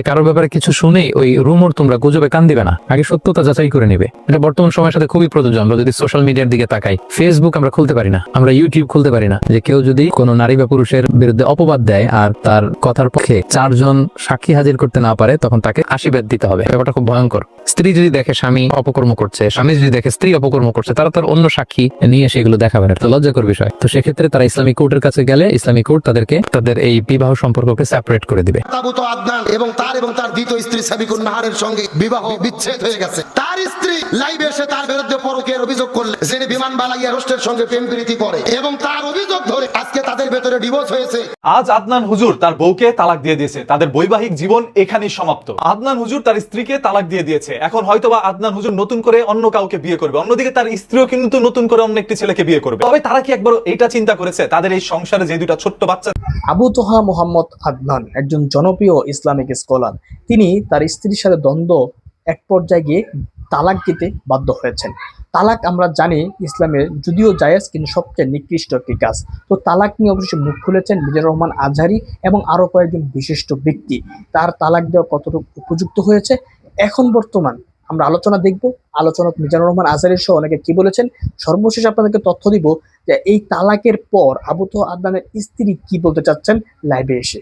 যে কারোর ব্যাপারে কিছু শুনেই ওই রুমর তোমরা গুজবে কান দিবে না। আগে সত্যতা যাচাই করে নিবে। এটা বর্তমান সময়ের সাথে খুবই প্রযোজ্য। আমরা যদি সোশ্যাল মিডিয়ার দিকে তাকাই ফেসবুক আমরা খুলতে পারি না। আমরা ইউটিউব খুলতে পারি না। যে কেউ যদি কোনো নারী বা পুরুষের বিরুদ্ধে অপবাদ দেয় আর তার কথার পক্ষে চারজন সাক্ষী হাজির করতে না পারে, তখন তাকে আশীর্বাদ দিতে হবে। ব্যাপারটা খুব ভয়ঙ্কর। স্ত্রী যদি দেখে স্বামী অপকর্ম করছে, স্বামী যদি দেখে স্ত্রী অপকর্ম করছে, তারা তার অন্য সাক্ষী নিয়ে সেগুলো দেখাবে না। লজ্জাকর বিষয়। তো সেক্ষেত্রে তারা ইসলামিক কোর্টের কাছে গেলে ইসলামিক কোর্ট তাদেরকে তাদের এই বিবাহ সম্পর্ককে সেপারেট করে দিবে। এবং তার এবং তার দ্বিতীয় স্ত্রী সাবিকুন নাহারের সঙ্গে বিবাহ বিচ্ছেদ হয়ে গেছে। তার স্ত্রী লাইভে এসে তার বিরুদ্ধে পরকীয়ার অভিযোগ করলে যিনি বিমান বালাইয়া রোস্টের সঙ্গে প্রেম প্রীতি করে এবং তার অভিযোগ ধরে আজকে তাদের ভেতরে ডিভোর্স হয়েছে। আজ আদনান হুজুর তার বউকে তালাক দিয়ে দিয়েছে। তাদের বৈবাহিক জীবন এখানেই সমাপ্ত। আদনান হুজুর তার স্ত্রীকে তালাক দিয়ে দিয়েছে। এখন হয়তোবা আদনান হুজুর নতুন করে অন্য কাউকে বিয়ে করবে। অন্যদিকে তার স্ত্রীও কিন্তু নতুন করে অন্য একটি ছেলেকে বিয়ে করবে। তবে তারা কি একবার এটা চিন্তা করেছে? তাদের এই সংসারে যে দুটা ছোট্ট বাচ্চা আবু তোহা মোহাম্মদ আদনান একজন জনপ্রিয় ইসলামিক স্কলার। তিনি তার স্ত্রীর সাথে দ্বন্দ্ব এক পর্যায়ে গিয়ে তালাক দিতে বাধ্য হয়েছেন। তালাক আমরা জানি ইসলামের যদিও জায়েজ কিন্তু সবচেয়ে নিকৃষ্ট একটি কাজ। তো তালাক নিয়ে অবশ্যই মুখ খুলেছেন মিজানুর রহমান আজহারি এবং আরও কয়েকজন বিশিষ্ট ব্যক্তি। তার তালাক দেওয়া কতটুকু উপযুক্ত হয়েছে? এখন বর্তমান আমরা আলোচনা দেখব। আলোচনা মিজানুর রহমান আজহারি সহ অনেকে কি বলেছেন? সর্বশেষ আপনাদেরকে তথ্য দিব যে এই তালাকের পর আবুত তো আদনানের স্ত্রী কি বলতে চাচ্ছেন? লাইভে এসে।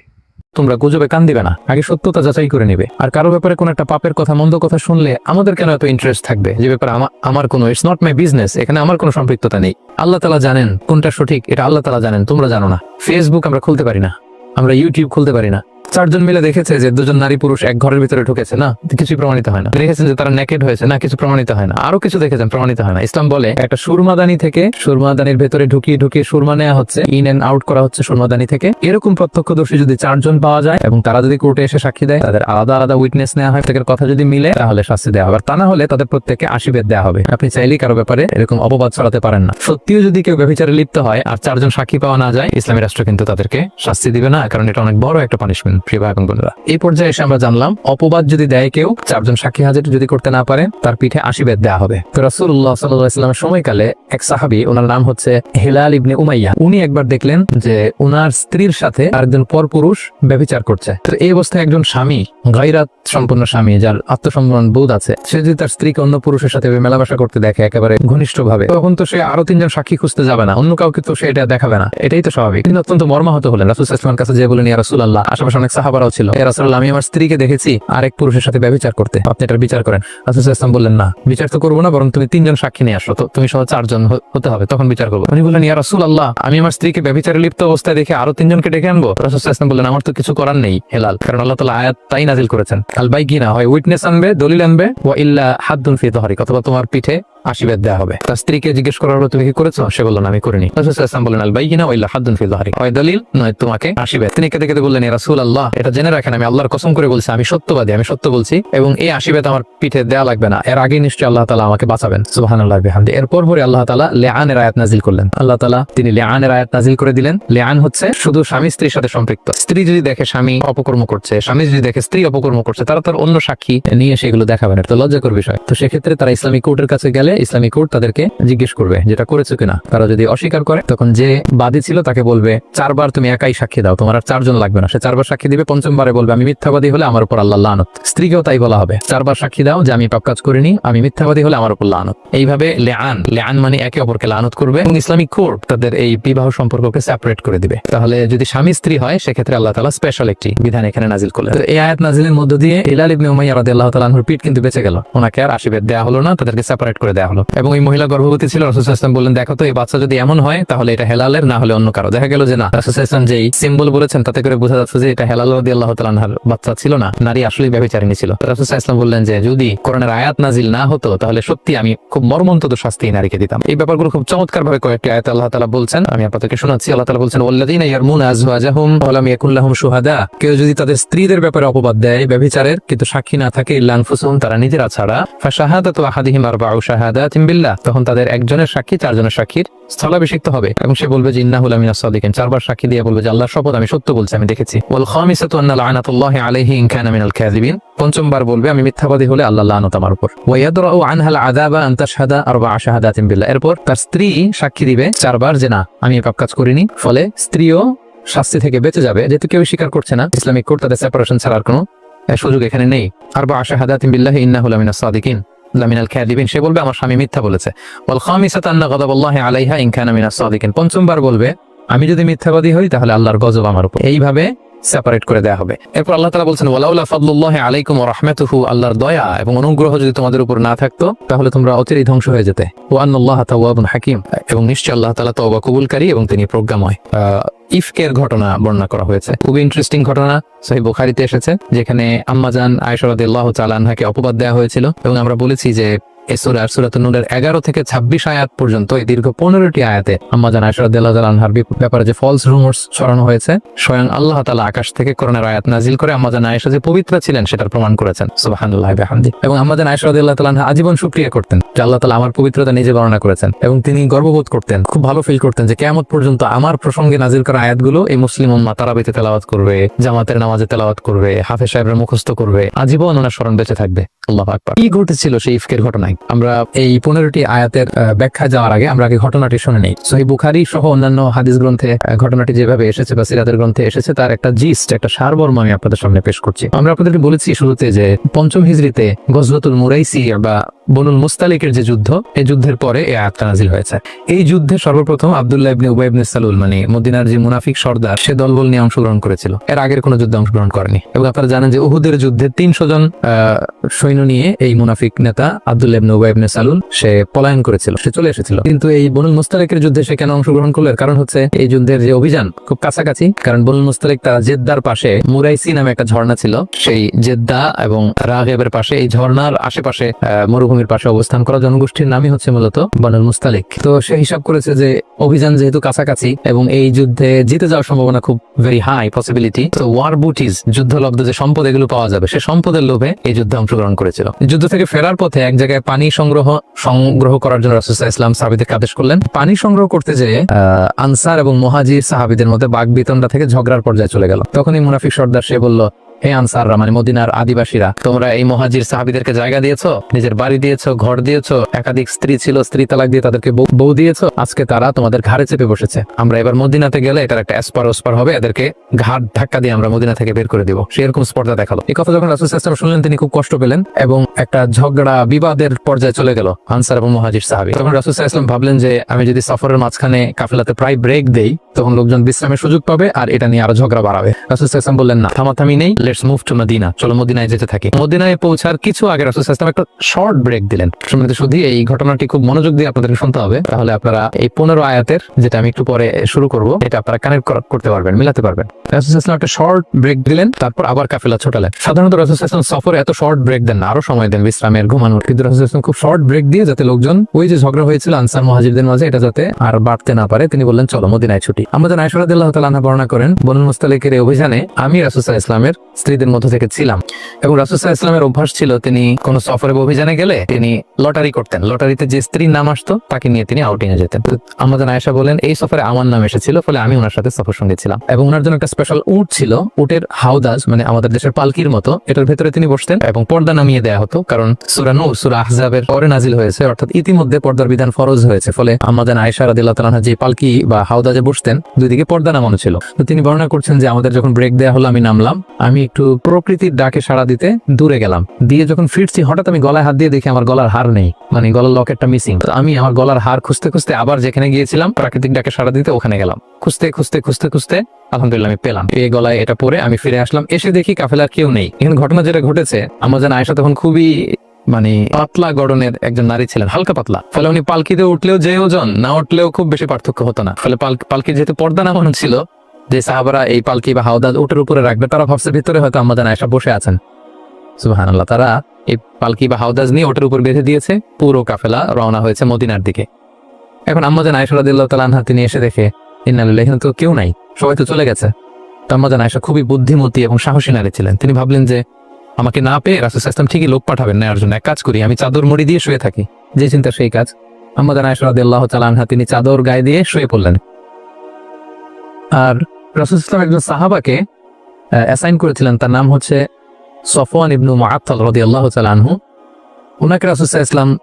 তোমরা গুজবে কান দিবে না। আগে সত্যতা যাচাই করে নেবে। আর কারও ব্যাপারে কোন একটা পাপের কথা, মন্দ কথা শুনলে আমাদের কেন এত ইন্টারেস্ট থাকবে? যে ব্যাপারে আমা- আমার কোনো ইটস নট মাই বিজনেস এখানে আমার কোনো সম্পৃক্ততা নেই। আল্লাহ তালা জানেন কোনটা সঠিক, এটা আল্লাহ তালা জানেন, তোমরা জানো না। ফেসবুক আমরা খুলতে পারি না। আমরা ইউটিউব খুলতে পারি না। চারজন মিলে দেখেছে যে দুজন নারী পুরুষ এক ঘরের ভিতরে ঢুকেছে, না? কিছুই প্রমাণিত হয় না। দেখেছেন যে তারা নেকেড হয়েছে, না? কিছু প্রমাণিত হয় না। আরও কিছু দেখেছেন, প্রমাণিত হয় না। ইসলাম বলে, একটা সুরমাদানি থেকে সুরমাদানির ভেতরে ঢুকিয়ে ঢুকিয়ে সুরমা নেওয়া হচ্ছে ইন এন্ড আউট করা হচ্ছে সুরমাদানি থেকে। এরকম প্রত্যক্ষদর্শী যদি চারজন পাওয়া যায় এবং তারা যদি কোর্টে এসে সাক্ষী দেয়, তাদের আলাদা আলাদা উইটনেস নেওয়া হয়, তাদের কথা যদি মিলে, তাহলে শাস্তি দেওয়া হবে। তা না হলে তাদের প্রত্যেককে আশীর্বাদ দেওয়া হবে। আপনি চাইলেই কারও ব্যাপারে এরকম অপবাদ ছড়াতে পারেন না। সত্যিও যদি কেউ ব্যভিচারে লিপ্ত হয় আর চারজন সাক্ষী পাওয়া না যায়, ইসলামী রাষ্ট্র কিন্তু তাদেরকে শাস্তি দিবে না, কারণ এটা অনেক বড় একটা পানিশমেন্ট প্রিয় ভাই এবং বোনেরা, এই পর্যায়ে এসে আমরা জানলাম, অপবাদ যদি দেয় কেউ, চারজন সাক্ষী হাজির যদি করতে না পারে তার পিঠে আশীর্বাদ দেওয়া হবে। তো আলাইহি ওয়াসাল্লামের সময়কালে এক সাহাবী, ওনার নাম হচ্ছে হিলাল ইবনে উমাইয়া, উনি একবার দেখলেন যে উনার স্ত্রীর সাথে আরেকজন পরপুরুষ ব্যভিচার করছে। তো এই অবস্থায় একজন স্বামী গাইরাত সম্পন্ন স্বামী, যার আত্মসম্মান বোধ আছে, সে যদি তার স্ত্রীকে অন্য পুরুষের সাথে মেলামেশা করতে দেখে একেবারে ঘনিষ্ঠ ভাবে তখন তো সে আরও তিনজন সাক্ষী খুঁজতে যাবে না, অন্য কাউকে তো সে এটা দেখাবে না। এটাই তো স্বাভাবিক। কিন্তু অত্যন্ত মর্মাহত হলেন। রাসুল ইসলামের কাছে যে বলেন ইয়া রাসূলুল্লাহ, আশেপাশে অনেক সাহাবারাও ছিল। রাসূলুল্লাহ, আমি আমার স্ত্রীকে দেখেছি আরেক পুরুষের সাথে ব্যভিচার করতে। আপনি এটার বিচার করেন। রাসুল বললেন, না, বিচার তো করব না, বরং তুমি তিনজন সাক্ষী নিয়ে আসো। তো তুমি সহ চারজন হতে হবে, তখন বিচার করব। উনি বললেন, ইয়া রাসূলুল্লাহ, আমি আমার স্ত্রীকে ব্যভিচারে লিপ্ত অবস্থায় দেখে আরও তিনজনকে ডেকে আনব? রাসুল বললেন, আমার তো কিছু করার নেই, হেলাল। কারণ আল্লাহ তালা আয়াত তাই নাজিল করেছেন। আল বাই কিনা হয় উইটনেস আনবে, দলিল আনবে ও ইল্লা হাদ্দুন ফি তহরিক অথবা তোমার পিঠে আশীর্বাদ দেওয়া হবে। তার স্ত্রীকে জিজ্ঞেস করার তুমি কি করেছ? সে বলল আমি করিনি। রাসূল বললেন, আল হয় দলিল নয়, তোমাকে আশীর্বাদ তিনি কেটে কেটে বললেন ইয়া রাসূলুল্লাহ, এটা জেনে রাখেন, আমি আল্লাহর কসম করে বলছি, আমি সত্যবাদী, আমি সত্য বলছি এবং এই আশীর্বাদ আমার পিঠে দেওয়া লাগবে না। এর আগে নিশ্চয়ই আল্লাহ তালা আমাকে বাঁচাবেন। সুবহানাল্লাহ, বিহামদি। এরপর পরে আল্লাহ তাআলা লিআনের আয়াত নাজিল করলেন। আল্লাহ তালা তিনি লিআনের আয়াত নাজিল করে দিলেন। লিআন হচ্ছে শুধু স্বামী স্ত্রীর সাথে সম্পৃক্ত। স্ত্রী যদি দেখে স্বামী অপকর্ম করছে, স্বামী যদি দেখে স্ত্রী অপকর্ম করছে, তারা তার অন্য সাক্ষী নিয়ে সেগুলো দেখাবেন এটা লজ্জাকর বিষয়। তো সেক্ষেত্রে তারা ইসলামিক কোর্টের কাছে গেলে ইসলামিক কোর্ট তাদেরকে জিজ্ঞেস করবে যেটা করেছ কিনা। তারা যদি অস্বীকার করে, তখন যে বাদী ছিল তাকে বলবে, চারবার তুমি একাই সাক্ষী দাও, তোমার আর চারজন লাগবে না। সে চারবার সাক্ষী দিবে পঞ্চমবারে বলবে, আমি মিথ্যাবাদী হলে আমার উপর আল্লাহ লানত। স্ত্রীকেও তাই বলা হবে, চারবার সাক্ষী দাও যে আমি পাপ কাজ করিনি, আমি মিথ্যাবাদী হলে আমার উপর লানত। এইভাবে লেআন লেআন মানে একে অপরকে লানত করবে এবং ইসলামিক কোর্ট তাদের এই বিবাহ সম্পর্ককে সেপারেট করে দিবে। তাহলে যদি স্বামী স্ত্রী হয়, সেক্ষেত্রে আল্লাহ তালা স্পেশাল একটি বিধান এখানে নাজিল করলেন। তো এই আয়াত নাজিলের মধ্য দিয়ে ইলাল ইবনে উমাইয়া রাদিয়াল্লাহু তাআলা আনহুর পিঠ কিন্তু বেঁচে গেল। ওনাকে আর আশীর্বাদ দেওয়া হলো না, তাদেরকে সেপারেট করে দেওয়া হলো। এবং এই মহিলা গর্ভবতী ছিল, রাসূল ওয়াসাল্লাম বললেন, দেখো তো, এই বাচ্চা যদি এমন হয়, তাহলে এটা হেলালের না হলে অন্য কারও। দেখা গেল যে না, রাসূল ওয়াসাল্লাম যেই সিম্বল বলেছেন, তাতে করে বোঝা যাচ্ছে যে এটা হেলাল রাদিয়াল্লাহু তাআলা আনহার বাচ্চা ছিল না, নারী আসলেই ব্যভিচারিণী ছিল। রাসূল ওয়াসাল্লাম বললেন যে, যদি কোরআনের আয়াত নাজিল না হতো, তাহলে সত্যি আমি খুব মর্মন্তদ শাস্তি নারীকে দিতাম। এই ব্যাপারগুলো খুব চমৎকার ভাবে কয়েকটি আয়াত আল্লাহ তাআলা বলছেন। আমি আপনাদেরকে শোনাচ্ছি। আল্লাহ তাআলা বলছেন, ওয়াল্লাযীনা ইয়ারমুনা আজওয়াজাহুম ওয়া লাম ইয়াকুল লাহুম শুহাদা। কেউ যদি তাদের স্ত্রীদের ব্যাপারে অপবাদ দেয়, ব্যভিচারের, কিন্তু সাক্ষী না থাকে ইল্লা আনফুসুহুম, তারা নিজেরা ছাড়া। ফাশাহাদাতু আহাদিহিম আরবাউ বিল্লাহ। তখন তাদের একজনের সাক্ষী, চারজনের সাক্ষীর স্থলাভিষিক্ত হবে। এবং সে বলবে যে ইন্নাহুল মিনাস সাদিকিন। চারবার সাক্ষী দিয়ে বলবে যে, আল্লাহর শপথ আমি সত্য বলছি, আমি দেখেছি। পঞ্চমবার বলবে, আমি মিথ্যাবাদী হলে আল্লাহ এরপর তার স্ত্রী সাক্ষী দিবে চারবার যে, না, আমি পাপ কাজ করিনি। ফলে স্ত্রীও শাস্তি থেকে বেঁচে যাবে, যেহেতু কেউ স্বীকার করছে না। ইসলামিক কোর্ট তাদের সেপারেশন ছাড়ার কোনো সুযোগ এখানে নেই। আর বা আশা হাদাত বিল্লাহি ইন্নাহু লামিনাস সাদিকিন। লামিনাল কাযিবিন, সে বলবে, আমার স্বামী মিথ্যা বলেছে। ওয়াল খামিসাত আন্না গাদাবাল্লাহি আলাইহা ইন কানা মিনাস সাদিকিন। পঞ্চমবার বলবে, আমি যদি মিথ্যাবাদী হই, তাহলে আল্লাহর গজব আমার উপর। এইভাবে সেপারেট করে দেওয়া হবে। এরপর আল্লাহ তাআলা বলছেন, ওয়ালাউলা ফাদলুল্লাহ আলাইকুম ওয়া রাহমাতুহু আল্লাহর দয়া এবং অনুগ্রহ যদি তোমাদের উপর না থাকতো, তাহলে তোমরা অচিরেই ধ্বংস হয়ে যেতে। ওয়া আন্নাল্লাহা তাওয়াবুন হাকিম। এবং নিশ্চয় আল্লাহ তাআলা তওবা কবুলকারী এবং তিনি প্রজ্ঞাময়। ইফকের ঘটনা বর্ণনা করা হয়েছে। খুবই ইন্টারেস্টিং ঘটনা। সহি বুখারিতে এসেছে, যেখানে আম্মাজান আয়েশা রাদিয়াল্লাহু তাআলা আনহাকে অপবাদ দেওয়া হয়েছিল এবং আমরা বলেছি যে 11 থেকে 26 আয়াত পর্যন্ত, এই দীর্ঘ 15টি আয়াতে ব্যাপারে যে ফলস ছড়ানো হয়েছে, স্বয়ং আল্লাহ তাআলা আকাশ থেকে কোরআনের আয়াত নাজিল করে আয়েশা যে পবিত্র ছিলেন সেটার প্রমাণ করেছেন। সুবহানাল্লাহি বিহামদি এবং আজীবন শুকরিয়া করতেন, যে আল্লাহ তালা আমার পবিত্রতা নিজে বর্ণনা করেছেন এবং তিনি গর্ববোধ করতেন, খুব ভালো ফিল করতেন যে কেমন পর্যন্ত আমার প্রসঙ্গে নাজিল করা আয়াতগুলো এই মুসলিম উম্মাহ তারাবিতে তেলাওয়াত করবে, জামাতের নামাজে তেলাওয়াত করবে, হাফেজ সাহেবরা মুখস্থ করবে, আজীবন ওনার স্মরণ বেঁচে থাকবে। আল্লাহ আকবার। কি ঘটেছিল সেই ইফকের ঘটনায়? আমরা এই পনেরোটি আয়াতের ব্যাখ্যা যাওয়ার আগে আমরা আগে ঘটনাটি শুনে নেই। সহি বুখারি সহ অন্যান্য হাদিস গ্রন্থে ঘটনাটি যেভাবে এসেছে বা সিরাতের গ্রন্থে এসেছে, তার একটা জিস্ট, একটা সারবর্ম আমি আপনাদের সামনে পেশ করছি। আমরা আপনাদেরকে বলেছি শুরুতে যে পঞ্চম হিজরিতে গজরতুল মুরাইসি বা বনুল মুস্তালিকের যে যুদ্ধ এই যুদ্ধের পরে এই আয়াতটা নাজিল হয়েছে। এই যুদ্ধে সর্বপ্রথম আব্দুল্লাহ ইবনে উবাই ইবনে সালুল মানে মদিনার যে মুনাফিক সর্দার, সে দলবল নিয়ে অংশগ্রহণ করেছিল। এর আগের কোনো যুদ্ধে অংশগ্রহণ করেনি। এবং আপনারা জানেন যে উহুদের যুদ্ধে তিনশো জন সৈন্য নিয়ে এই মুনাফিক নেতা আব্দুল্লাহ সালুল সে পলায়ন করেছিল, সে চলে এসেছিল। কিন্তু এই বনুল মুস্তালিকের যুদ্ধে সে কেন অংশগ্রহণ করল? কারণ হচ্ছে এই যুদ্ধের যে অভিযান, খুব কাছাকাছি। কারণ বনুল জেদ্দার পাশে মুরাইসি নামে একটা ঝর্ণা ছিল। সেই জেদ্দা এবং রাগেবের পাশে এই ঝর্ণার আশেপাশে মরুভূমির পাশে অবস্থান করা জনগোষ্ঠীর নামই হচ্ছে মূলত বনুল মুস্তালিক তো সে হিসাব করেছে যে অভিযান যেহেতু কাছাকাছি এবং এই যুদ্ধে জিতে যাওয়ার সম্ভাবনা খুব ভেরি হাই পসিবিলিটি তো ওয়ার বুটিজ যুদ্ধলব্ধ যে সম্পদ এগুলো পাওয়া যাবে, সে সম্পদের লোভে এই যুদ্ধে অংশগ্রহণ করেছিল। যুদ্ধ থেকে ফেরার পথে এক জায়গায় সংগ্রহ সংগ্রহ করার জন্য রাসুল ইসলাম সাহাবিদেরকে আদেশ করলেন, পানি সংগ্রহ করতে যেয়ে আনসার এবং মহাজির সাহাবিদের মধ্যে বাঘ বিতণ্ডা থেকে ঝগড়ার পর্যায়ে চলে গেল। তখনই মুনাফিক সর্দার সে বলল হে আনসাররা মানে মদিনার আদিবাসীরা, তোমরা এই মহাজির সাহাবিদেরকে জায়গা দিয়েছ? নিজের বাড়ি দিয়েছ, ঘর দিয়েছ? একাধিক স্ত্রী ছিল, স্ত্রী তালাক দিয়ে তাদেরকে বউ- দিয়েছ? আজকে তারা তোমাদের ঘাড়ে চেপে বসেছে। আমরা এবার মদিনাতে গেলে এটার একটা এসপার ওসপার হবে, এদেরকে ঘাট ধাক্কা দিয়ে আমরা মদিনা থেকে বের করে দিব। সেরকম স্পর্ধা দেখাল। এই কথা যখন রাসুল শুনলেন, তিনি খুব কষ্ট পেলেন এবং একটা ঝগড়া, বিবাদের পর্যায়ে চলে গেল আনসার এবং মহাজির সাহাবি। তখন রাসুল ইসলাম ভাবলেন যে, আমি যদি সফরের মাঝখানে কাফেলাতে প্রায় ব্রেক দেই তখন লোকজন বিশ্রামের সুযোগ পাবে আর এটা নিয়ে আরও ঝগড়া বাড়াবে। রাসুল সাহসাম বললেন, না, থামাথামি নেই লেটস মুভ টু মদিনা চলো মদিনায় যেতে থাকি। মদিনায় পৌঁছার কিছু আগে রাসুল সাহসাম একটা শর্ট ব্রেক দিলেন। সম্মানিত শুধু এই ঘটনাটি খুব মনোযোগ দিয়ে আপনাদের শুনতে হবে। তাহলে আপনারা এই পনেরো আয়াতের, যেটা আমি একটু পরে শুরু করব, এটা আপনারা কানেক্ট করতে পারবেন, মিলাতে পারবেন। রাসুল ইসলামের স্ত্রীদের মধ্য থেকে ছিলাম। এবং রাসুসাহ ইসলামের অভ্যাস ছিল, তিনি কোন সফরে অভিযানে গেলে তিনি লটারি করতেন। লটারিতে যে স্ত্রীর নাম আসতো, তাকে নিয়ে তিনি আউটিং এ যেতেন। আমাদের আয়েশা বলেন, এই সফরে আমার নাম এসেছিল, ফলে আমি ওনার সাথে সফর সঙ্গে ছিলাম। এবং ওনার জন্য একটা স্পেশাল উট ছিল, উটের হাউদাজ মানে আমাদের দেশের পালকির মতো, এটার ভেতরে তিনি বসতেন এবং পর্দা নামিয়ে দেয়া হতো, কারণ সুরা নূর, সুরা আহজাবের পরে নাজিল হয়েছে, অর্থাৎ ইতিমধ্যে পর্দার বিধান ফরজ হয়েছে, ফলে আমাদের আয়েশা রাদিল্লাহ যে পালকি বা হাউদাজে বসতেন দুই দিকে পর্দা নামানো ছিল। তো তিনি বর্ণনা করছেন যে আমাদের যখন ব্রেক দেওয়া হলো, আমি নামলাম, আমি একটু প্রকৃতির ডাকে সাড়া দিতে দূরে গেলাম। দিয়ে যখন ফিরছি, হঠাৎ আমি গলায় হাত দিয়ে দেখি আমার গলার হার নেই মানে গলার লকেটটা মিসিং আমি আমার গলার হার খুঁজতে খুঁজতে আবার যেখানে গিয়েছিলাম, প্রাকৃতিক ডাকে সাড়া দিতে ওখানে গেলাম। খুঁজতে খুঁজতে খুঁজতে খুঁজতে আলহামদুলিল্লাহ, আমি পেলাম। এই গলায় এটা পরে আমি ফিরে আসলাম, এসে দেখি কাফেলার কেউ নেই। এখানে ঘটনা যেটা ঘটেছে, আমার যেন আয়সা তখন খুবই মানে পাতলা গড়নের একজন নারী ছিলেন, হালকা পাতলা। ফলে উনি পালকিতে উঠলেও যে ওজন, না উঠলেও খুব বেশি পার্থক্য হতো না। ফলে পালকি যেহেতু পর্দা নামানো ছিল, যে সাহাবারা এই পালকি বা হাওদা উটের উপরে রাখবে, তারা ভাবছে ভিতরে হয়তো আমাদের আয়সা বসে আছেন। সুহান আল্লাহ তারা এই পালকি বা হাওদাজ নিয়ে ওটার উপর বেঁধে দিয়েছে, পুরো কাফেলা রওনা হয়েছে মদিনার দিকে। এখন আম্মাজান আয়সরাদিল্লাহ তালানহা তিনি এসে দেখে, ইন্নালিল্লাহ, এখানে তো কেউ নাই। সবাই তো চলে গেছে। তো আম্মাজান আয়সা খুবই বুদ্ধিমতী এবং সাহসী নারী ছিলেন। তিনি ভাবলেন যে, আমাকে না পেয়ে রাসুল ইসলাম ঠিকই লোক পাঠাবেন নেওয়ার জন্য এক কাজ করি, আমি চাদর মুড়ি দিয়ে শুয়ে থাকি। যে চিন্তা সেই কাজ। আম্মাজান আয়সরাদিল্লাহ তালানহা তিনি চাদর গায়ে দিয়ে শুয়ে পড়লেন। আর রাসুল ইসলাম একজন সাহাবাকে অ্যাসাইন করেছিলেন। তার নাম হচ্ছে সফওয়ান ইবনু মাআত্তাল রাদিয়াল্লাহু তাআলা আনহু। ওনাকে রাসূল ইসলাম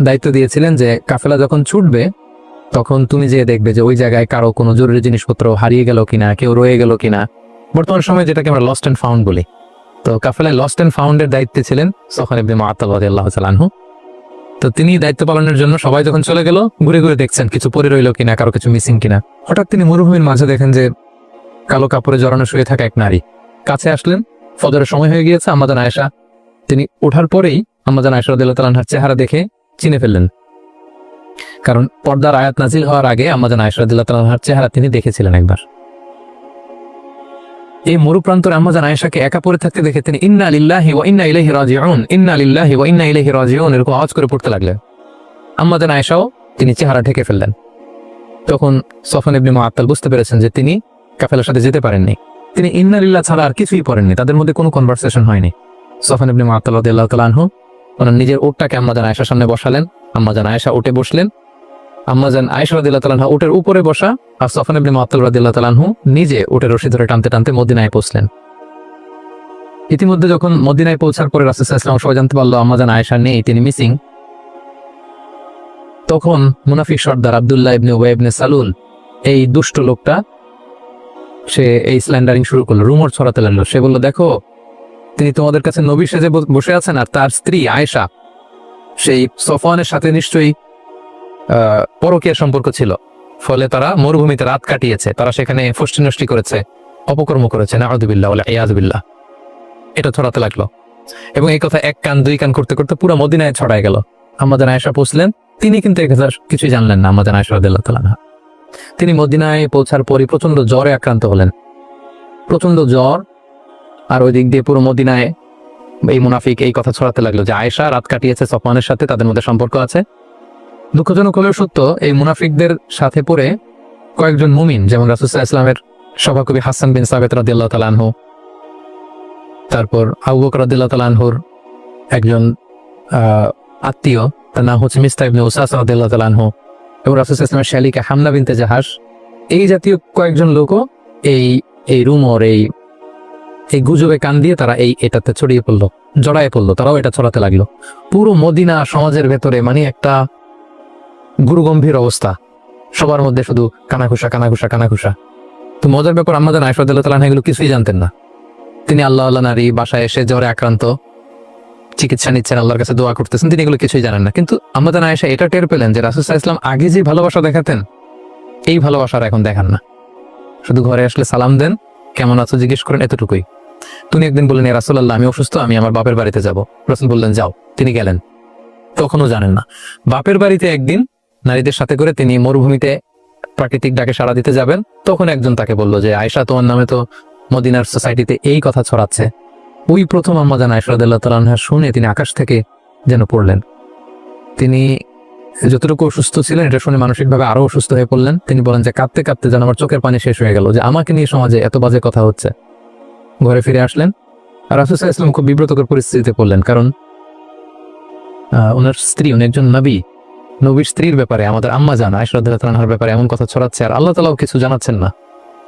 দায়িত্ব দিয়েছিলেন যে, কাফেলা যখন ছুটবে তখন তুমি যে দেখবে যে ওই জায়গায় কারও কোনো জরুরি জিনিসপত্র হারিয়ে গেল কিনা, কেউ রয়ে গেল কিনা। বর্তমান সময়ে যেটাকে আমরা লস্ট এন্ড ফাউন্ড বলি। তো কাফেলায় লস্ট এন্ড ফাউন্ডের দায়িত্বে ছিলেন সফান ইবনে রাদিয়াল্লাহু তাআলা তো তিনি দায়িত্ব পালনের জন্য সবাই যখন চলে গেল, ঘুরে ঘুরে দেখছেন কিছু পরে রইল কিনা, কারও কিছু মিসিং কিনা। হঠাৎ তিনি মরুভূমির মাঝে দেখেন যে কালো কাপড়ে জড়ানো শুয়ে থাকা এক নারী। কাছে আসলেন, ফজরের সময় হয়ে গিয়েছে আমাদের আয়েশা। তিনি ওঠার পরেই আমাদের আয়েশা রাদিয়াল্লাহু তাআলার চেহারা দেখে চিনে ফেললেন। কারণ পর্দার আয়াত নাজিল হওয়ার আগে আমাদের আয়েশা রাদিয়াল্লাহু চেহারা তিনি দেখেছিলেন একবার। এই মরুপ্রান্তরে আম্মাজান আয়েশাকে একা পড়ে থাকতে দেখে তিনি ইন্না লিল্লাহি ওয়া ইন্না ইলাইহি রাজিউন, ইন্না লিল্লাহি ওয়া ইন্না ইলাইহি রাজিউন এরকম আওয়াজ করে পড়তে লাগলেন। আম্মাজান আয়েশাও তিনি চেহারা ঢেকে ফেললেন। তখন সফন ইবনে মুআত্তাল বুঝতে পেরেছেন যে তিনি কাফেলার সাথে যেতে পারেননি। তিনি ইন্না লিল্লাহ ছাড়া আর কিছুই পড়েননি, তাদের মধ্যে কোনো কনভারসেশন হয়নি। সফন ইবনে মুআত্তাল রাদিয়াল্লাহু তাআলা আনহু ওনার নিজের ওটটাকে আম্মাজান আয়েশার সামনে বসালেন। আম্মাজান আয়েশা উঠে বসলেন। আম্মাজান আয়েশা আনহা উটের উপরে বসা আর সফন ইবনে আনহু নিজে উটের রশি ধরে টানতে টানতে মদিনায় পৌঁছলেন। ইতিমধ্যে যখন মদিনায় পৌঁছার পরে ওয়াসাল্লাম সবাই জানতে পারল আম্মাজান নেই, তিনি মিসিং। তখন মুনাফিক সর্দার আব্দুল্লাহ ইবনে ইবনে সালুল, এই দুষ্ট লোকটা, সে এই স্ল্যান্ডারিং শুরু করল রুমর ছড়াতে লাগল। সে বলল, দেখো, তিনি তোমাদের কাছে নবী সেজে বসে আছেন আর তার স্ত্রী আয়েশা, সেই সফওয়ানের সাথে নিশ্চয়ই আহ, পরকীয়ার সম্পর্ক ছিল। ফলে তারা মরুভূমিতে রাত কাটিয়েছে। তারা সেখানে ফষ্টি নষ্টি করেছে অপকর্ম করেছে। ইয়াজবিল্লাহ এটা ছড়াতে লাগল। এবং এই কথা এক কান দুই কান করতে করতে পুরো মদিনায় ছড়ায় গেল। আমাদের আয়েশা পৌঁছলেন। তিনি কিন্তু কিছুই জানলেন না আমাদের তাআলা আনহা। তিনি মদিনায় পৌঁছার পরই প্রচণ্ড জ্বরে আক্রান্ত হলেন। প্রচণ্ড জ্বর আর ওই দিক দিয়ে পুরো মদিনায় এই মুনাফিক এই কথা ছড়াতে লাগল যে আয়েশা রাত কাটিয়েছে সফমানের সাথে তাদের মধ্যে সম্পর্ক আছে। দুঃখজনক হলেও সত্য, এই মুনাফিকদের সাথে পড়ে কয়েকজন মুমিন, যেমন রাসুসাহ ইসলামের সভাকবি হাসান বিন সাবেত রাদিয়াল্লাহু তাআলা আনহু। তারপর রাদিয়াল্লাহু তাআলা আনহুর একজন আত্মীয়, তার নাম হচ্ছে মিস্তা ইবনে উসাস রাদিয়াল্লাহু তাআলা আনহু। এবং রাসুসাহ ইসলামের শালিকা হামনা বিনতে জাহাস এই জাতীয় কয়েকজন লোকও এই এই রুমর, এই এই গুজবে কান দিয়ে তারা এই এটাতে ছড়িয়ে পড়ল, জড়ায় পড়ল, তারাও এটা ছড়াতে লাগল। পুরো মদিনা সমাজের ভেতরে মানে একটা গুরুগম্ভীর অবস্থা। সবার মধ্যে শুধু কানাঘুষা কানাঘুষা কানাঘুষা। তো মজার ব্যাপার আমাদের আয়সাদুল্লাহ এগুলো কিছুই জানতেন না। তিনি আল্লাহ আল্লাহ নারী, বাসায় এসে জ্বরে আক্রান্ত, চিকিৎসা নিচ্ছেন, আল্লাহর কাছে দোয়া করতেছেন, তিনি এগুলো কিছুই জানেন না। কিন্তু আমাদের আয়েশা এটা টের পেলেন যে রাসুসাহ ইসলাম আগে যে ভালোবাসা দেখাতেন, এই ভালোবাসার এখন দেখান না। শুধু ঘরে আসলে সালাম দেন, কেমন আছো জিজ্ঞেস করেন, এতটুকুই। তিনি একদিন বললেন রাসুল্লাহ আমি অসুস্থ, আমি আমার বাপের বাড়িতে যাব। রসুল বললেন, যাও। তিনি গেলেন। তখনও জানেন না। বাপের বাড়িতে একদিন নারীদের সাথে করে তিনি মরুভূমিতে প্রাকৃতিক ডাকে সাড়া দিতে যাবেন, তখন একজন তাকে বলল যে আয়সা তোমার নামে তো মদিনার সোসাইটিতে এই কথা ছড়াচ্ছে। ওই প্রথম আম্মাজান আয়সরাদাল্লাহ তালাহা শুনে তিনি আকাশ থেকে যেন পড়লেন। তিনি যতটুকু অসুস্থ ছিলেন, এটা শুনে মানসিকভাবে আরও অসুস্থ হয়ে পড়লেন। তিনি বলেন যে, কাঁদতে কাঁদতে যেন আমার চোখের পানি শেষ হয়ে গেল যে, আমাকে নিয়ে সমাজে এত বাজে কথা হচ্ছে। ঘরে ফিরে আসলেন। আর রাসুসাহ ইসলাম খুব বিব্রতকর পরিস্থিতিতে পড়লেন, কারণ ওনার স্ত্রী, উনি একজন নবী। নবীর স্ত্রীর ব্যাপারে, আমাদের আম্মা জান আয়সরাদার ব্যাপারে এমন কথা ছড়াচ্ছে, আর আল্লাহ তালাও কিছু জানাচ্ছেন না।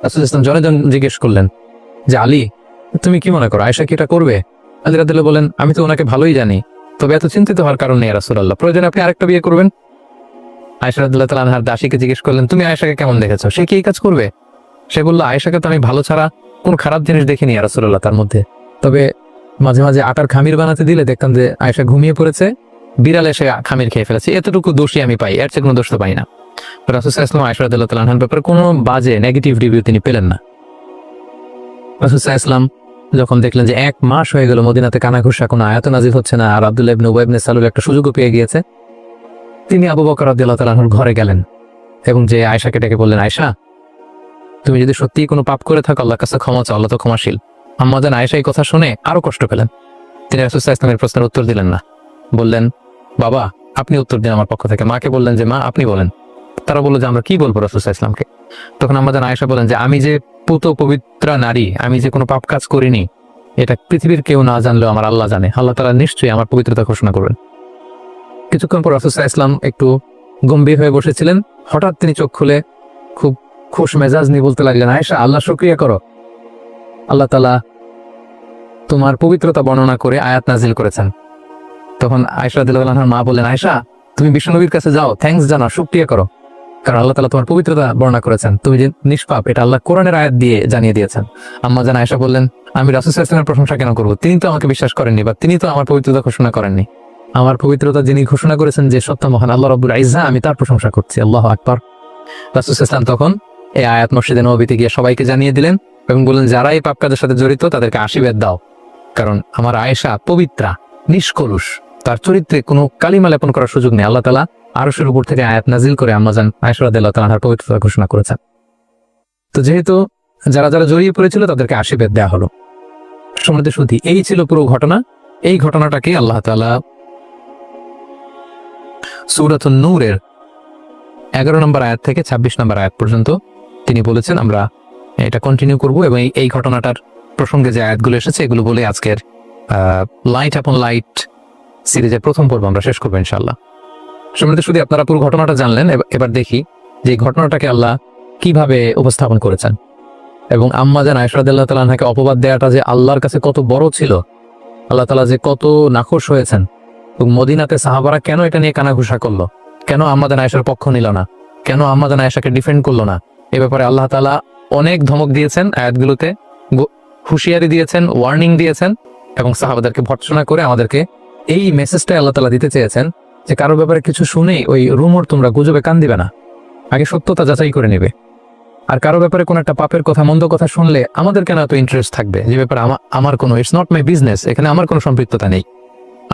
রাসুল ইসলাম জনে জন জিজ্ঞেস করলেন, যে আলী, তুমি কি মনে করো আয়সা কি এটা করবে? আলী রাদিল্লাহ বলেন, আমি তো ওনাকে ভালোই জানি, তবে এত চিন্তিত হওয়ার কারণ নেই রাসুল আল্লাহ প্রয়োজনে আপনি আরেকটা বিয়ে করবেন? আয়সা তালা দাসীকে জিজ্ঞেস করলেন, তুমি আয়সাকে কেমন দেখেছ? সে কি এই কাজ করবে? সে বলল আয়সাকে তো আমি ভালো ছাড়া কোন খারাপ জিনিস দেখিনি রাসুল্লাহ তার মধ্যে। তবে মাঝে মাঝে আটার খামির বানাতে দিলে দেখতাম যে আয়সা ঘুমিয়ে পড়েছে বিড়াল এসে খামির খেয়ে ফেলেছে। এতটুকু দোষী আমি পাই, এর কোনো দোষ তো পাই না। তালাহার ব্যাপারে কোনো বাজে নেগেটিভ রিভিউ তিনি পেলেন না। যখন দেখলেন যে এক মাস হয়ে গেল মদিনাতে কানাঘুষা, কোনো নাজিল হচ্ছে না, আর আব্দুল্লাহ সালুল একটা সুযোগও পেয়ে গিয়েছে, তিনি আবু বকর রাদিয়াল্লাহু তাআলার ঘরে গেলেন এবং যে আয়েশাকে ডেকে বললেন, আয়েশা, তুমি যদি সত্যিই কোনো পাপ করে থাকো আল্লাহ কাছে ক্ষমা চাও, আল্লাহ তো ক্ষমাশীল। আম্মাজান আয়েশা এই কথা শুনে আরও কষ্ট পেলেন। তিনি রাসুল ইসলামের প্রশ্নের উত্তর দিলেন না। বললেন বাবা, আপনি উত্তর দিন আমার পক্ষ থেকে। মাকে বললেন যে, মা, আপনি বলেন। তারা বলল যে, আমরা কি বলব রাসুসাহ ইসলামকে তখন আমাদের আয়েশা বলেন যে, আমি যে পুত পবিত্রা নারী, আমি যে কোনো পাপ কাজ করিনি, এটা পৃথিবীর কেউ না জানলেও আমার আল্লাহ জানে। আল্লাহ তারা নিশ্চয়ই আমার পবিত্রতা ঘোষণা করবেন। কিছুক্ষণ পর রাসুসাহ ইসলাম একটু গম্ভীর হয়ে বসেছিলেন। হঠাৎ তিনি চোখ খুলে খুব খুশ মেজাজ নিয়ে বলতে লাগলেন, আয়েশা, আল্লাহ শুক্রিয়া করো। আল্লাহ তালা তোমার পবিত্রতা বর্ণনা করে আয়াত নাজিল করেছেন। তখন আয়সা দিল্লাহর মা বললেন আয়সা তুমি বিষ্ণুনবীর কাছে যাও থ্যাঙ্কস জানাও, শুক্রিয়া করো। কারণ আল্লাহ তালা তোমার পবিত্রতা বর্ণনা করেছেন। তুমি যে নিষ্পাপ, এটা আল্লাহ কোরআনের আয়াত দিয়ে জানিয়ে দিয়েছেন। আম্মা জান আয়সা বললেন, আমি রাসুল ইসলামের প্রশংসা কেন করব? তিনি তো আমাকে বিশ্বাস করেননি, বা তিনি তো আমার পবিত্রতা ঘোষণা করেননি। আমার পবিত্রতা যিনি ঘোষণা করেছেন যে সত্য মহান আল্লাহ রব্বুল আইজা আমি তার প্রশংসা করছি। আল্লাহ আকবর। রাসুল ইসলাম তখন এই আয়াত মসজিদে নবীতে গিয়ে সবাইকে জানিয়ে দিলেন এবং বললেন যারা এই পাপ কাজের সাথে জড়িত, তাদেরকে আশীর্বাদ দাও। কারণ আমার আয়েশা পবিত্রা, নিষ্কলুষ। তার চরিত্রে কোনো কালিমা লেপন করার সুযোগ নেই। আল্লাহ তালা আরশের উপর থেকে আয়াত নাজিল করে আম্মাজান আয়সরাদ আল্লাহ পবিত্রতা ঘোষণা করেছেন। তো যেহেতু যারা যারা জড়িয়ে পড়েছিল তাদেরকে আশীর্বাদ দেওয়া হলো। সমৃদ্ধ শুদ্ধি এই ছিল পুরো ঘটনা। এই ঘটনাটাকে আল্লাহ তালা সুরাত নূরের এগারো নম্বর আয়াত থেকে ছাব্বিশ নম্বর আয়াত পর্যন্ত তিনি বলেছেন, আমরা এটা কন্টিনিউ করব এবং এই- এই ঘটনাটার প্রসঙ্গে যে আয়াতগুলো এসেছে, এগুলো বলে আজকের লাইট আপন লাইট সিরিজের প্রথম পর্ব আমরা শেষ করব ইনশাল্লাহ সমৃদ্ধ শুধু আপনারা পুরো ঘটনাটা জানলেন এবার- দেখি যে ঘটনাটাকে আল্লাহ কীভাবে উপস্থাপন করেছেন। এবং আম্মা জান আয়সরাদাল্লাহ তালাহাকে অপবাদ দেওয়াটা যে আল্লাহর কাছে কত বড় ছিল, আল্লাহ তালা যে কত নাখোশ হয়েছেন, এবং মদিনাতে সাহাবারা কেন এটা নিয়ে কানাঘুষা করল? কেন আম্মাদান আয়েশার পক্ষ নিল না? কেন আম্মাদান আয়েশাকে ডিফেন্ড করল না? এ ব্যাপারে আল্লাহ তালা অনেক ধমক দিয়েছেন আয়াতগুলোতে হুঁশিয়ারি দিয়েছেন ওয়ার্নিং দিয়েছেন, এবং সাহাবাদেরকে ভর্সনা করে আমাদেরকে এই মেসেজটা আল্লাহ তালা দিতে চেয়েছেন যে কারও ব্যাপারে কিছু শুনেই ওই রুমর তোমরা গুজবে কান দিবে না। আগে সত্যতা যাচাই করে নেবে। আর কারও ব্যাপারে কোনো একটা পাপের কথা, মন্দ কথা শুনলে আমাদের কেন এত ইন্টারেস্ট থাকবে? যে ব্যাপারে আমার কোনো ইটস নট মাই বিজনেস এখানে আমার কোনো সম্পৃক্ততা নেই।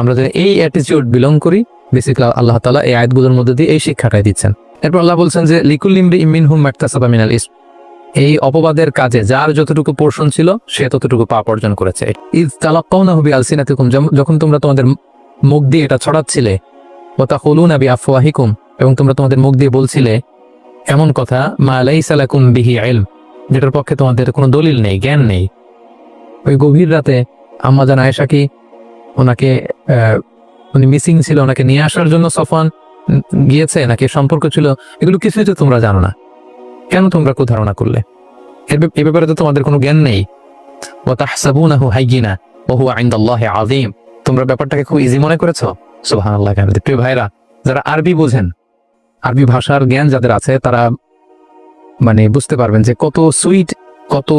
আমরা যদি এই অ্যাটিচিউড বিলং করি বেসিক্যালি আল্লাহ তালা এই আয়াতগুলোর মধ্যে দিয়ে এই শিক্ষাটাই দিচ্ছেন। এরপর আল্লাহ বলছেন যে লিকুল্লিমরি ইমিন হুম মাকতাসাবা মিনাল ইস এই অপবাদের কাজে যার যতটুকু পোর্শন ছিল, সে ততটুকু পাপ অর্জন করেছে। ইজ তালাক্কাউনা হুবি আলসিনাতিকুম যখন তোমরা তোমাদের মুখ দিয়ে এটা ছড়াচ্ছিলে ওতা হলুন আবি আফওয়াহিকুম এবং তোমরা তোমাদের মুখ দিয়ে বলছিলে, এমন কথা, মা লাইসা লাকুম বিহি ইলম, যেটার পক্ষে তোমাদের কোনো দলিল নেই, জ্ঞান নেই। ওই গভীর রাতে আম্মা জান আয়েশা কি, ওনাকে উনি মিসিং ছিল, ওনাকে নিয়ে আসার জন্য সফান গিয়েছে, নাকি সম্পর্ক ছিল, এগুলো কিছুই তো তোমরা জানো না। কেন তোমরা ধারণা করলে? এ ব্যাপারে তো তোমাদের কোনো জ্ঞান নেই। ও তাহসাবুনাহু হাইয়িনা ওয়া হুয়া ইনদাল্লাহি আযীম। তোমরা ব্যাপারটাকে খুব ইজি মনে করেছ? সুবহানাল্লাহ, কেন প্রিয় ভাইরা যারা আরবি বোঝেন, আরবি ভাষার জ্ঞান যাদের আছে, তারা মানে বুঝতে পারবেন যে কত সুইট কত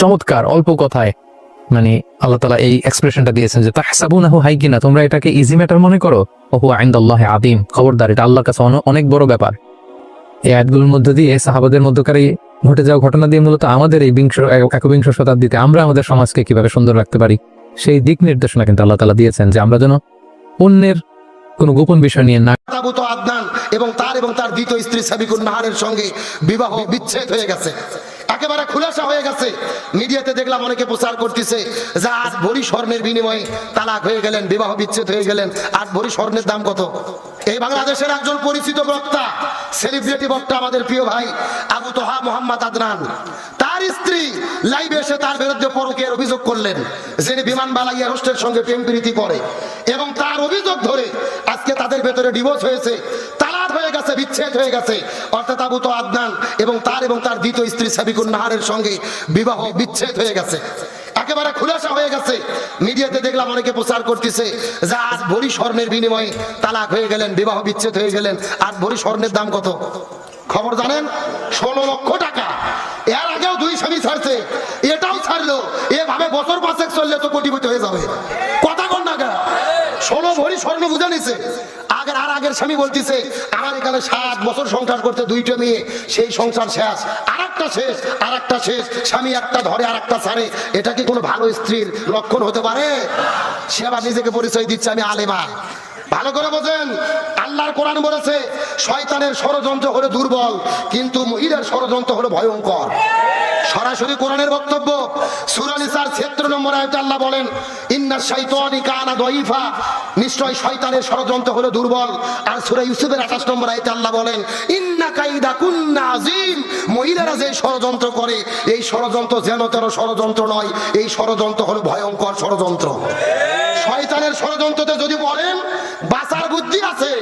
চমৎকার, অল্প কথায় মানে আল্লাহ তালা এই এক্সপ্রেশনটা দিয়েছেন যে তাহসাবুনাহু হাইয়িনা, তোমরা এটাকে ইজি ম্যাটার মনে করো? ওহু আইন্দাল্লাহ আদিম খবরদার, এটা আল্লাহর কাছে অনেক বড় ব্যাপার। এই আয়াতগুলোর মধ্যে দিয়ে সাহাবাদের মধ্যকার ঘটে যাওয়া ঘটনা দিয়ে মূলত আমাদের এই বিংশ একবিংশ শতাব্দীতে আমরা আমাদের সমাজকে কীভাবে সুন্দর রাখতে পারি, সেই দিক নির্দেশনা কিন্তু আল্লাহ তালা দিয়েছেন যে আমরা যেন অন্যের কোন গোপন বিষয় নিয়ে না এবং তার এবং তার দ্বিতীয় স্ত্রী সাবিকুন নাহারের সঙ্গে বিবাহ বিচ্ছেদ হয়ে গেছে। একেবারে খুলাসা হয়ে গেছে। মিডিয়াতে দেখলাম অনেকে প্রচার করতেছে যে আট ভরি স্বর্ণের বিনিময়ে তালাক হয়ে গেলেন, বিবাহ বিচ্ছেদ হয়ে গেলেন, আট ভরি স্বর্ণের দাম কত? এই বাংলাদেশের একজন পরিচিত বক্তা সেলিব্রিটি বক্তা আমাদের প্রিয় ভাই, আবু তোহা মোহাম্মদ আদনান। তার স্ত্রী লাইভে এসে তার বিরুদ্ধে পরকীয়ার অভিযোগ করলেন, যিনি বিমান বালাইয়া হোস্টের সঙ্গে প্রেম প্রীতি করে। এবং তার অভিযোগ ধরে আজকে তাদের ভেতরে ডিভোর্স হয়েছে। হয়ে গেছে বিচ্ছেদ হয়ে গেছে। অর্থাৎ আবু তো আদনান এবং তার এবং তার দ্বিতীয় স্ত্রী সাবিকুন নাহারের সঙ্গে বিবাহ বিচ্ছেদ হয়ে গেছে। একেবারে খুলাসা হয়ে গেছে। মিডিয়াতে দেখলাম অনেকে প্রচার করতেছে যে আজ ভরি স্বর্ণের বিনিময়ে তালাক হয়ে গেলেন, বিবাহ বিচ্ছেদ হয়ে গেলেন। আট ভরি স্বর্ণের দাম কত? খবর জানেন? ষোলো লক্ষ টাকা। এর আগেও দুই স্বামী ছাড়ছে। এটাও ছাড়লো। এভাবে বছর পাঁচেক চললে তো কোটিপতি হয়ে যাবে। কথা কন না? ষোলো ভরি স্বর্ণ বুঝে নিছে। আগের আর আগের স্বামী বলতেছে, আমার এখানে সাত বছর সংসার করতে দুইটা মেয়ে, সেই সংসার শেষ আর একটা শেষ আর একটা শেষ, স্বামী একটা ধরে আর একটা ছাড়ে, এটা কি কোনো ভালো স্ত্রীর লক্ষণ হতে পারে? সে আবার নিজেকে পরিচয় দিচ্ছে, আমি আলেমা ভালো করে বোঝেন, আল্লাহর কোরআন বলেছে, শয়তানের ষড়যন্ত্র হলো দুর্বল, কিন্তু মহিলার ষড়যন্ত্র হলো ভয়ঙ্কর। সরাসরি কোরআনের বক্তব্য সুরানিসার ক্ষেত্র নম্বর আয়তে আল্লাহ বলেন, ইন্না শাইতানি কানা দইফা নিশ্চয় শয়তানের ষড়যন্ত্র হলো দুর্বল। আর সূরা ইউসুফের 28 নম্বর আয়তে আল্লাহ বলেন, ইন্না কাইদা কুন্না আজিম। মহিলারা যে ষড়যন্ত্র করে, এই ষড়যন্ত্র যেন তেন ষড়যন্ত্র নয়, এই ষড়যন্ত্র হলো ভয়ঙ্কর ষড়যন্ত্র। শয়তানের ষড়যন্ত্রতে যদি পড়েন বাঁচার বুদ্ধি আছে।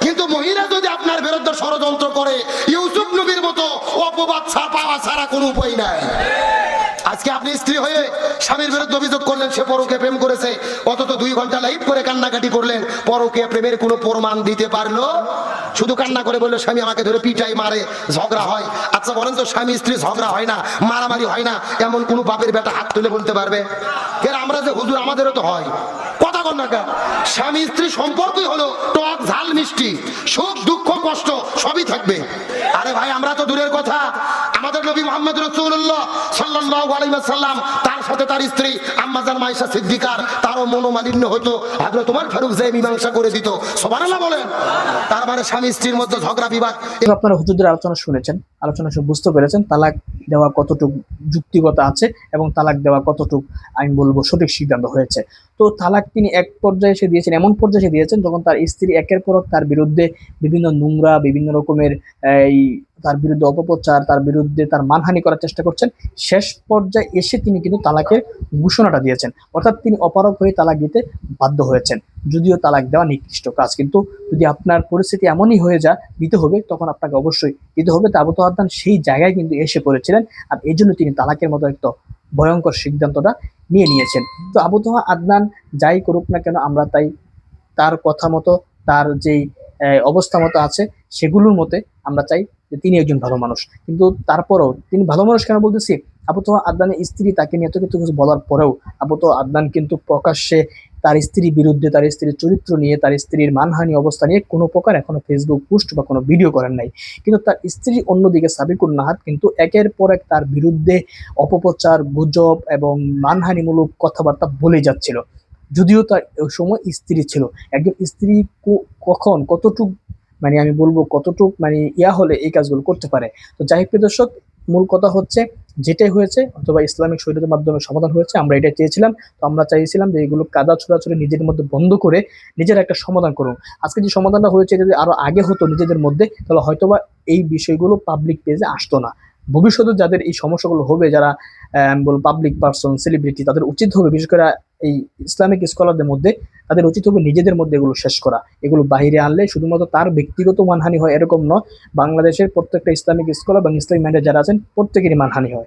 কিন্তু মহিলা যদি আপনার বিরুদ্ধে ষড়যন্ত্র করে, ইউসুফ নবীর মতো অপবাদ পাওয়া ছাড়া কোনো উপায় নাই। আজকে আপনি স্ত্রী হয়ে স্বামীর বিরুদ্ধে অভিযোগ করলেন, সে পরকে প্রেম করেছে, অথচ দুই ঘণ্টা লাইভ করে কান্নাকাটি করলেন, পরকে প্রেমের কোনো প্রমাণ দিতে পারল? শুধু কান্না করে বলল, স্বামী আমাকে ধরে পিটাই মারে, ঝগড়া হয়। আচ্ছা বলেন তো, স্বামী, স্ত্রী ঝগড়া হয় না, মারামারি হয় না, এমন কোনো বাপের বেটা হাত তুলে বলতে পারবে? এর আমরা যে হুজুর, আমাদেরও তো হয়। কথা কন না কেন? স্বামী স্ত্রী সম্পর্কই হলো টক, ঝাল, মিষ্টি। সুখ, দুঃখ, কষ্ট, সবই থাকবে। আরে ভাই, আমরা তো দূরের কথা। আমাদের নবী মোহাম্মদ রসুল্লাহ তার সাথে তার স্ত্রী আম্মাজান মাইশা সিদ্দিকার, তারও মনোমালিন্য হতো হযরত তোমার ফারুক যে মীমাংসা করে দিত। সুবহানাল্লাহ বলেন। তার মানে স্বামী স্ত্রীর মধ্যে ঝগড়া, বিবাদ। আপনারা হুজুরদের আলোচনা শুনেছেন, আলোচনা শুনে বুঝতে পেরেছেন তালাক দেওয়া কতটুকু যুক্তিগত আছে এবং তালাক দেওয়া কতটুকু আমি বলব সঠিক সিদ্ধান্ত হয়েছে। তো তালাক তিনি এক পর্যায়ে এসে দিয়েছেন, এমন পর্যায়ে এসে দিয়েছেন যখন তার স্ত্রী একের পর তার বিরুদ্ধে বিভিন্ন নোংরা, বিভিন্ন রকমের, এই, তার বিরুদ্ধে অপপ্রচার, তার বিরুদ্ধে তার মানহানি করার চেষ্টা করছেন, শেষ পর্যায়ে এসে তিনি কিন্তু তালাকের ঘোষণাটা দিয়েছেন। অর্থাৎ তিনি অপারক হয়ে তালাক দিতে বাধ্য হয়েছেন। যদিও তালাক দেওয়া নিকৃষ্ট কাজ, কিন্তু যদি আপনার পরিস্থিতি এমনই হয়ে যা দিতে হবে, তখন আপনাকে অবশ্যই দিতে হবে। তা আবু আদান সেই জায়গায় কিন্তু এসে পড়েছিলেন আর এই জন্য তিনি তালাকের মতো একটা ভয়ঙ্কর সিদ্ধান্তটা নিয়ে নিয়েছেন। তো আবু তোহা আদনান যাই করুক না কেন, আমরা তাই তার কথা মতো, তার যেই অবস্থা মতো আছে, সেগুলোর মতে আমরা চাই যে তিনি একজন ভালো মানুষ। কিন্তু তারপরেও তিনি ভালো মানুষ কেন বলতেছি? আবু তোহা আদনানের স্ত্রী তাকে নিয়ে এত কিছু বলার পরেও আবু তো আদনান কিন্তু প্রকাশ্যে তার স্ত্রীর বিরুদ্ধে, তার স্ত্রীর চরিত্র নিয়ে, তার স্ত্রীর মানহানি অবস্থা নিয়ে কোনো প্রকার এখনও ফেসবুক পোস্ট বা কোনো ভিডিও করেন নাই। কিন্তু তার স্ত্রী অন্যদিকে সাবিকুল নাহাত কিন্তু একের পর এক তার বিরুদ্ধে অপপ্রচার, গুজব এবং মানহানিমূলক কথাবার্তা বলে যাচ্ছিল। যদিও তার ওই সময় স্ত্রী ছিল। একজন স্ত্রী কখন, কতটুক মানে আমি বলব কতটুক মানে ইয়া হলে এই কাজগুলো করতে পারে। তো যাই হোক দর্শক, মূল কথা হচ্ছে যেটাই হয়েছে অথবা ইসলামিক শরীরের মাধ্যমে সমাধান হয়েছে, আমরা এটা চেয়েছিলাম। তো আমরা চাইছিলাম যে এগুলো কাদা ছোড়াছড়ি নিজেদের মধ্যে বন্ধ করে নিজের একটা সমাধান করুন। আজকে যে সমাধানটা হয়েছে যদি আরও আগে হতো নিজেদের মধ্যে, তাহলে হয়তোবা এই বিষয়গুলো পাবলিক পেজে আসতো না। ভবিষ্যতে যাদের এই সমস্যাগুলো হবে, যারা বল পাবলিক পার্সন সেলিব্রিটি তাদের উচিত হবে, বিশেষ করে এই ইসলামিক স্কলারদের মধ্যে, তাদের উচিত হবে নিজেদের মধ্যে এগুলো শেষ করা। এগুলো বাইরে আনলে শুধুমাত্র তার ব্যক্তিগত মানহানি হয় এরকম নয়, বাংলাদেশের প্রত্যেকটা ইসলামিক স্কলার এবং ইসলামিক ম্যান্ডে যারা আছেন, প্রত্যেকেরই মানহানি হয়।